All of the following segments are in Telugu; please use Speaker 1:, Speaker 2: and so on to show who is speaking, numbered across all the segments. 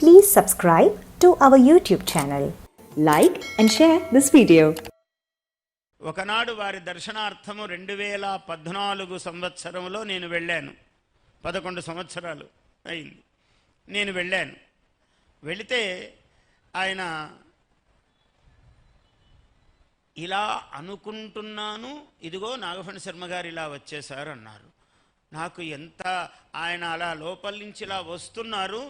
Speaker 1: Please subscribe to our YouTube channel. Like and share this video.
Speaker 2: ఒకనాడు వారి దర్శనార్థము రెండు వేల పద్నాలుగు సంవత్సరంలో నేను వెళ్ళాను పదకొండు సంవత్సరాలు అయింది నేను వెళ్ళాను వెళితే ఆయన ఇలా అనుకుంటున్నాను ఇదిగో నాగఫణి శర్మ గారు ఇలా వచ్చేసారు అన్నారు నాకు ఎంత ఆయన అలా లోపల నుంచి ఇలా వస్తున్నారు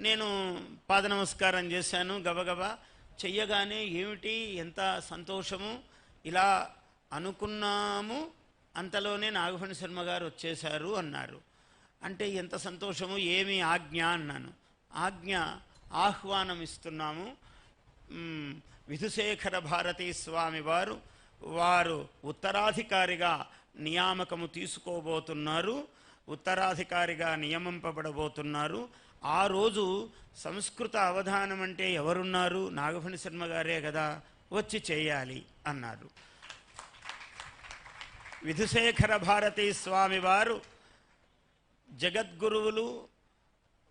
Speaker 2: నేను పాద నమస్కారం చేశాను. గబగబా చెయ్యగానే ఏమిటి ఎంత సంతోషము? ఇలా అనుకున్నాము. అంతలోనే నాగభణ శర్మ గారు వచ్చేశారు అన్నారు. అంటే ఎంత సంతోషము? ఏమి ఆజ్ఞ అన్నాను. ఆజ్ఞ ఆహ్వానం ఇస్తున్నాము విధుశేఖర భారతీ స్వామి వారు వారు ఉత్తరాధికారిగా నియామకము తీసుకోబోతున్నారు. ఉత్తరాధికారిగా నియమింపబడబోతున్నారు. ఆ రోజు సంస్కృత అవధానం అంటే ఎవరున్నారు? నాగఫణి శర్మ గారే కదా వచ్చి చేయాలి అన్నారు. విధుశేఖర భారతీ స్వామి వారు జగద్గురువులు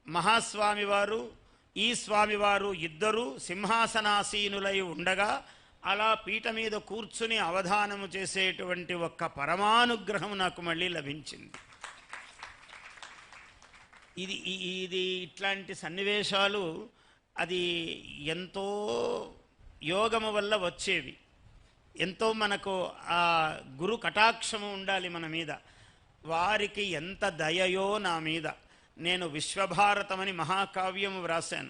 Speaker 2: మహాస్వామివారు ఈ స్వామివారు ఇద్దరు సింహాసనాసీనులై ఉండగా అలా పీట మీద కూర్చుని అవధానము చేసేటువంటి ఒక్క పరమానుగ్రహం నాకు మళ్ళీ లభించింది. ఇది ఇది ఇట్లాంటి సన్నివేశాలు అది ఎంతో యోగము వల్ల వచ్చేవి. ఎంతో మనకు ఆ గురు కటాక్షము ఉండాలి మన మీద. వారికి ఎంత దయయో నా మీద. నేను విశ్వభారతమని మహాకావ్యము వ్రాశాను.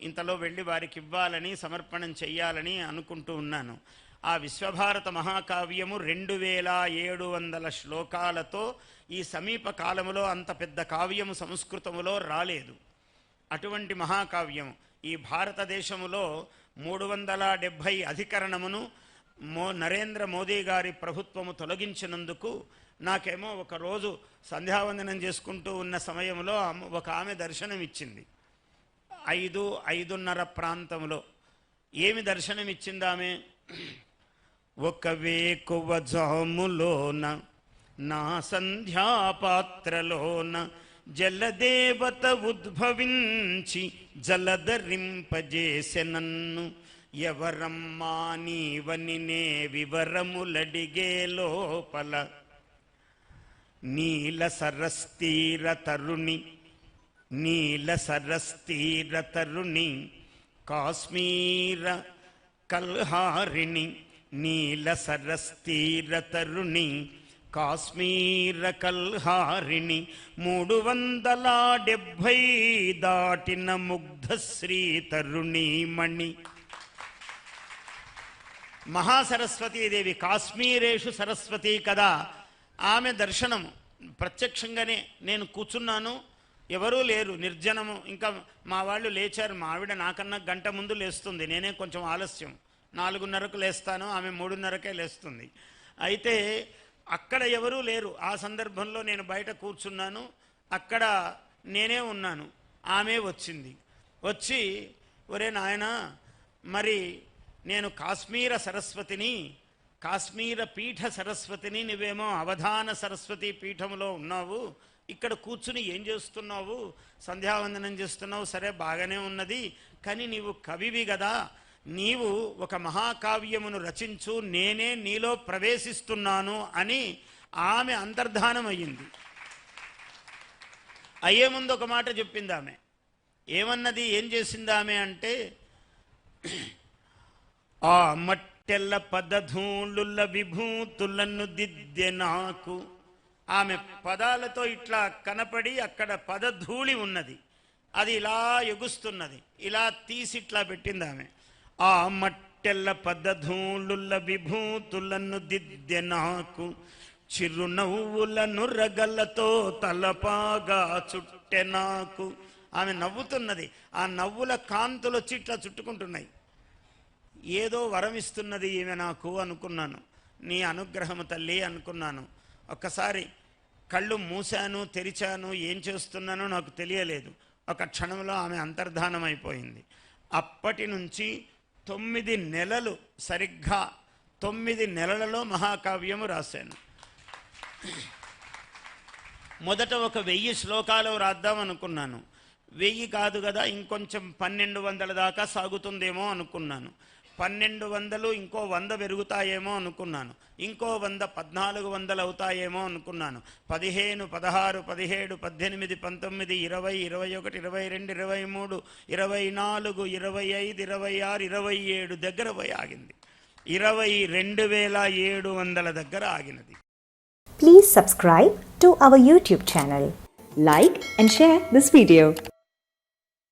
Speaker 2: ఇంతలో వెళ్ళి వారికి ఇవ్వాలని సమర్పణం చెయ్యాలని అనుకుంటూ ఉన్నాను. ఆ విశ్వభారత మహాకావ్యము రెండు వేల ఏడు వందల శ్లోకాలతో ఈ సమీప కాలములో అంత పెద్ద కావ్యము సంస్కృతములో రాలేదు. అటువంటి మహాకావ్యం ఈ భారతదేశములో మూడు వందల డెబ్భై అధికరణమును మో నరేంద్ర మోదీ గారి ప్రభుత్వము తొలగించినందుకు నాకేమో ఒకరోజు సంధ్యావందనం చేసుకుంటూ ఉన్న సమయంలో ఒక ఆమె దర్శనం ఇచ్చింది ఐదు ఐదున్నర ప్రాంతంలో ఏమి దర్శనం ఇచ్చింది ఆమె ఒక వేకువ జాములోన నా సంధ్యాపాత్రలోన జలదేవత ఉద్భవించి జలధరింపజేసె నన్ను ఎవరమ్మా నీవని నే వివరములడిగే లోపల. నీల సరస్తీర తరుణి నీల సరస్తీర తరుణి కాశ్మీర కల్హారిణి నీల సరస్తీర తరుణి కాశ్మీర కల్హారిణి మూడు వందల డెబ్భై దాటిన ముగ్ధశ్రీ తరుణీమణి మహాసరస్వతీదేవి కాశ్మీరేషు సరస్వతి కదా. ఆమె దర్శనము. ప్రత్యక్షంగానే నేను కూర్చున్నాను. ఎవరూ లేరు. నిర్జనము. ఇంకా మా వాళ్ళు లేచారు. మా ఆవిడ నాకన్నా గంట ముందు లేస్తుంది. నేనే కొంచెం ఆలస్యం. నాలుగున్నరకు లేస్తాను ఆమె మూడున్నరకే లేస్తుంది. అయితే అక్కడ ఎవరూ లేరు. ఆ సందర్భంలో నేను బయట కూర్చున్నాను. అక్కడ నేనే ఉన్నాను. ఆమె వచ్చింది. వచ్చి ఒరే నాయనా మరి నేను కాశ్మీర సరస్వతిని కాశ్మీర పీఠ సరస్వతిని నువ్వేమో అవధాన సరస్వతి పీఠంలో ఉన్నావు. ఇక్కడ కూర్చుని ఏం చేస్తున్నావు? సంధ్యావందనం చేస్తున్నావు. సరే బాగానే ఉన్నది. కానీ నీవు కవివి కదా నీవు ఒక మహాకావ్యమును రచించు నేనే నీలో ప్రవేశిస్తున్నాను అని ఆమె అంతర్ధానం అయ్యింది అయ్యే ముందు ఒక మాట చెప్పింది ఆమె ఏమన్నది ఏం చేసింది ఆమె అంటే ఆ మట్టెల్ల పదధూళుల విభూతులను దిద్దె నాకు. ఆమె పదాలతో ఇట్లా కనపడి అక్కడ పదధూళి ఉన్నది. అది ఇలా ఎగుస్తున్నది. ఇలా తీసి ఇట్లా పెట్టింది ఆమె ఆ మట్టెల్ల పదధూళుల విభూతులను దిద్దె నాకు. చిరునవ్వులను రగలతో తలపాగా చుట్టె నాకు. ఆమె నవ్వుతున్నది. ఆ నవ్వుల కాంతులు చిట్ల చుట్టుకుంటున్నాయి. ఏదో వరం ఇస్తున్నది ఈమె నాకు అనుకున్నాను. నీ అనుగ్రహము తల్లి అనుకున్నాను. ఒక్కసారి కళ్ళు మూశాను తెరిచాను ఏం చేస్తున్నానో నాకు తెలియలేదు. ఒక క్షణంలో ఆమె అంతర్ధానం అయిపోయింది అప్పటి నుంచి తొమ్మిది నెలలు సరిగ్గా తొమ్మిది నెలలలో మహాకావ్యము రాశాను. మొదట ఒక వెయ్యి శ్లోకాలు రాద్దాం అనుకున్నాను. వెయ్యి కాదు కదా ఇంకొంచెం పన్నెండు వందల దాకా సాగుతుందేమో అనుకున్నాను. పన్నెండు వందలు ఇంకో వంద పెరుగుతాయేమో అనుకున్నాను. ఇంకో వంద పద్నాలుగు వందలు అవుతాయేమో అనుకున్నాను. పదిహేను పదహారు పదిహేడు పద్దెనిమిది పంతొమ్మిది ఇరవై ఇరవై ఒకటి ఇరవై రెండు ఇరవై మూడు ఇరవై నాలుగు ఇరవై ఐదు ఇరవై ఆరు ఇరవై ఏడు దగ్గర పోయి ఆగింది. ఇరవై రెండు వేల ఏడు వందల దగ్గర ఆగినది.
Speaker 1: Please subscribe to our YouTube channel like and share this video